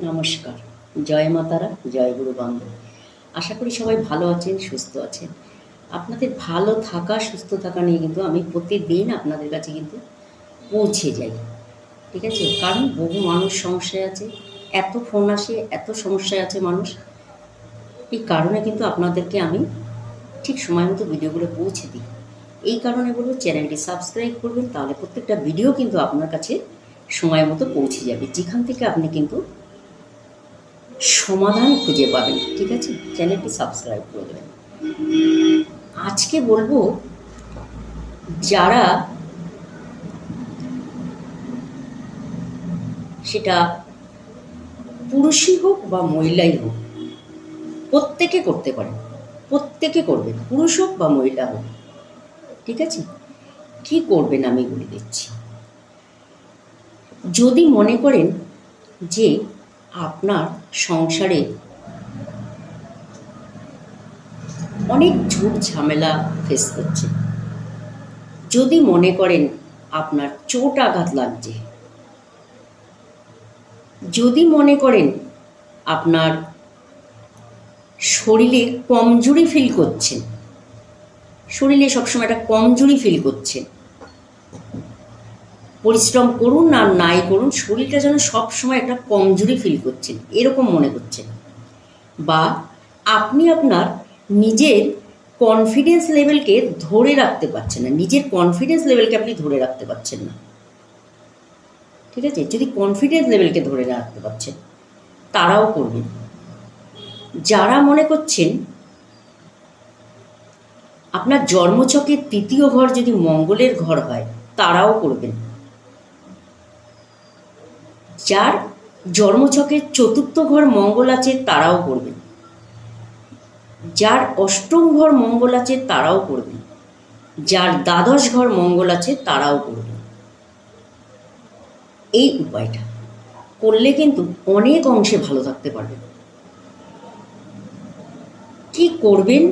নমস্কার। জয় মাতারা, জয় গুরু বান্ধব আশা করি সবাই ভালো আছেন, সুস্থ আছেন। আপনাদের ভালো থাকা, সুস্থ থাকা নিয়ে কিন্তু আমি প্রতিদিন আপনাদের কাছে কিন্তু পৌঁছে যাই। ঠিক আছে? কারণ বহু মানুষ সমস্যায় আছে, এত ফোন আসে, এত সমস্যায় আছে মানুষ। এই কারণে কিন্তু আপনাদেরকে আমি ঠিক সময় মতো ভিডিওগুলো পৌঁছে দিই। এই কারণে বলব, চ্যানেলটি সাবস্ক্রাইব করবেন, তাহলে প্রত্যেকটা ভিডিও কিন্তু আপনার কাছে সময় মতো পৌঁছে যাবে। যেখান থেকে আপনি কিন্তু সমাধান খুঁজে পাবেন, ঠিক আছে? চ্যানেলটি সাবস্ক্রাইব করে দেবেন। আজকে বলব, যারা সেটা পুরুষই হোক বা মহিলাই হোক, প্রত্যেকে করতে পারেন, প্রত্যেকে করবেন, পুরুষ হোক বা মহিলা হোক, ঠিক আছে? কি করবেন আমি বলে দিচ্ছি। যদি মনে করেন যে আপনার সংসারে অনেক ঝুট ঝামেলা ফেস করছে। যদি মনে করেন আপনার চোট আঘাত লাগছে, যদি মনে করেন আপনার শরীরে কমজোরি ফিল করছেন, শরীরে সবসময় একটা কমজোরি ফিল করছেন পরিশ্রম করুন আর নাই করুন, শরীরটা যেন সবসময় একটা কমজোরি ফিল করছেন এরকম মনে করছেন বা আপনি আপনার নিজের কনফিডেন্স লেভেলকে ধরে রাখতে পারছেন না, নিজের কনফিডেন্স লেভেলকে আপনি ধরে রাখতে পারছেন না। ঠিক আছে? যদি কনফিডেন্স লেভেলকে ধরে রাখতে পারছেন, তারাও করবেন। যারা মনে করছেন, আপনার জন্মছকের তৃতীয় ঘর যদি মঙ্গলের ঘর হয়, তারাও করবেন। যার জন্মছকের চতুর্থ ঘর মঙ্গল আছে, তারাও করবেন যার অষ্টম ঘর মঙ্গল আছে, তারাও করবেন যার দ্বাদশ ঘর মঙ্গল আছে, তারাও করবেন এই উপায়টা। করলে কিন্তু অনেক অংশে ভালো থাকতে পারবেন কি করবেন?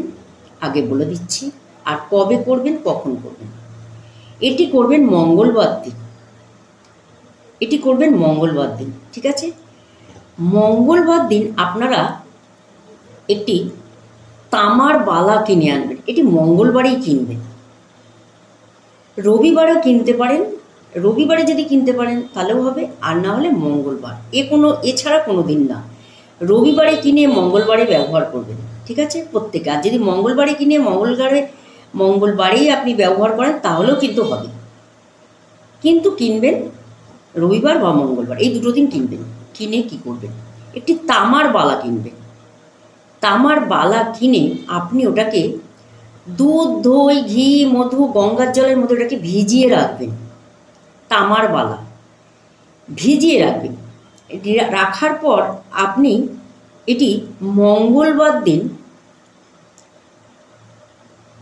আগে বলে দিচ্ছি। আর কবে করবেন? কখন করবেন? এটি করবেন মঙ্গলবার দিন। এটি করবেন মঙ্গলবার দিন, ঠিক আছে? মঙ্গলবার দিন আপনারা একটি তামার বালা কিনে আনবেন, এটি মঙ্গলবারেই কিনবেন। রবিবারেও কিনতে পারেন, রবিবারে যদি কিনতে পারেন তাহলেও হবে, আর না হলে মঙ্গলবার, এ কোনো এছাড়া কোনো দিন না। রবিবারে কিনে মঙ্গলবারে ব্যবহার করবেন, ঠিক আছে? প্রত্যেকে, আর যদি মঙ্গলবারে কিনে মঙ্গলবারে, মঙ্গলবারেই আপনি ব্যবহার করেন তাহলেও কিন্তু হবে। কিন্তু কিনবেন রবিবার বা মঙ্গলবার, এই দুটো দিন কিনবেন কিনে কি করবেন একটি তামার বালা কিনবেন তামার বালা কিনে আপনি ওটাকে দুধ, দই, ঘি, মধু, গঙ্গার জলের মধ্যে ওটাকে ভিজিয়ে রাখবেন। তামার বালা। ভিজিয়ে রাখবেন। রাখার পর আপনি এটি মঙ্গলবার দিন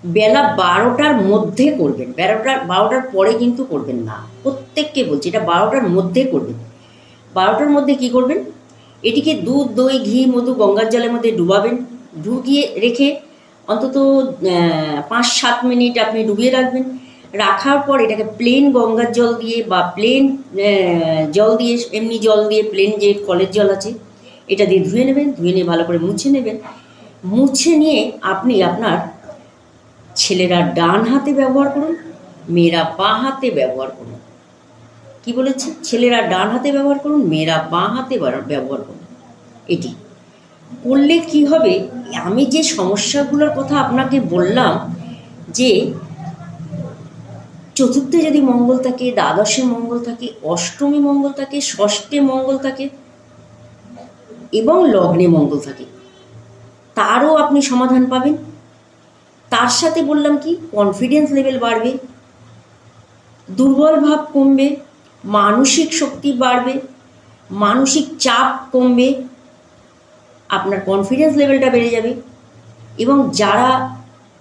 বেলা বারোটার মধ্যে করবেন। বারোটার বারোটার পরে কিন্তু করবেন না। প্রত্যেককে বলছি, এটা বারোটার মধ্যে করবেন। বারোটার মধ্যে কি করবেন? এটিকে দুধ, দই, ঘি, মধু, গঙ্গার জলের মধ্যে ডুবাবেন। ডুবিয়ে রেখে অন্তত পাঁচ সাত মিনিট আপনি ডুবিয়ে রাখবেন। রাখার পর এটাকে প্লেন গঙ্গার জল দিয়ে বা প্লেন জল দিয়ে, এমনি জল দিয়ে প্লেন যে কলের জল আছে, এটা দিয়ে ধুয়ে নেবেন। ধুয়ে নিয়ে ভালো করে মুছে নেবেন। মুছে নিয়ে আপনি আপনার ছেলেরা ডান হাতে ব্যবহার করুন, মেয়েরা বাঁ হাতে ব্যবহার করুন। কি বলেছে? ছেলেরা ডান হাতে ব্যবহার করুন, মেয়েরা বাঁ হাতে ব্যবহার করুন। এটি করলে কি হবে? আমি যে সমস্যাগুলোর কথা আপনাকে বললাম যে, চতুর্থে যদি মঙ্গল থাকে, দ্বাদশে মঙ্গল থাকে, অষ্টমী মঙ্গল থাকে, ষষ্ঠে মঙ্গল থাকে এবং লগ্নে মঙ্গল থাকে, তারও আপনি সমাধান পাবেন। তার সাথে বললাম কি কনফিডেন্স লেভেল বাড়বে, দুর্বল ভাব কমবে, মানসিক শক্তি বাড়বে, মানসিক চাপ কমবে, আপনার কনফিডেন্স লেভেলটা বেড়ে যাবে। এবং যারা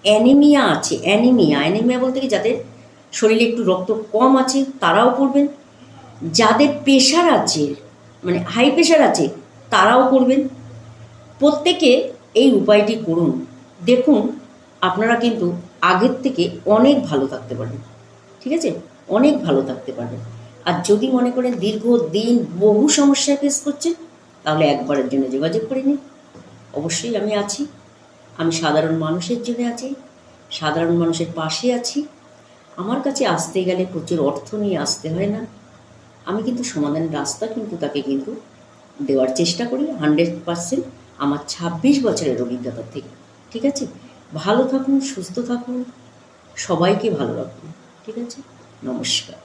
অ্যানিমিয়া আছে অ্যানিমিয়া অ্যানিমিয়া বলতে কি, যাদের শরীরে একটু রক্ত কম আছে, তারাও করবেন। যাদের প্রেশার আছে মানে হাই প্রেশার আছে, তারাও করবেন। প্রত্যেকে এই উপায়টি করুন। দেখুন আপনারা কিন্তু আগের থেকে অনেক ভালো থাকতে পারবেন, ঠিক আছে? অনেক ভালো থাকতে পারবেন। আর যদি মনে করেন দীর্ঘ দিন বহু সমস্যায় ফেস করছেন, তাহলে একবারের জন্য যোগাযোগ করে নিন। অবশ্যই আমি আছি। আমি সাধারণ মানুষের জন্য আছি, সাধারণ মানুষের পাশে আছি। আমার কাছে আসতে গেলে প্রচুর অর্থ নিয়ে আসতে হয় না। আমি কিন্তু সমাধানের রাস্তা কিন্তু তাকে কিন্তু দেওয়ার চেষ্টা করি। হান্ড্রেড পারসেন্ট আমার ছাব্বিশ বছরের অভিজ্ঞতা থেকে, ঠিক আছে? ভালো থাকুন সুস্থ থাকুন সবাইকে ভালো রাখুন। ঠিক আছে? নমস্কার।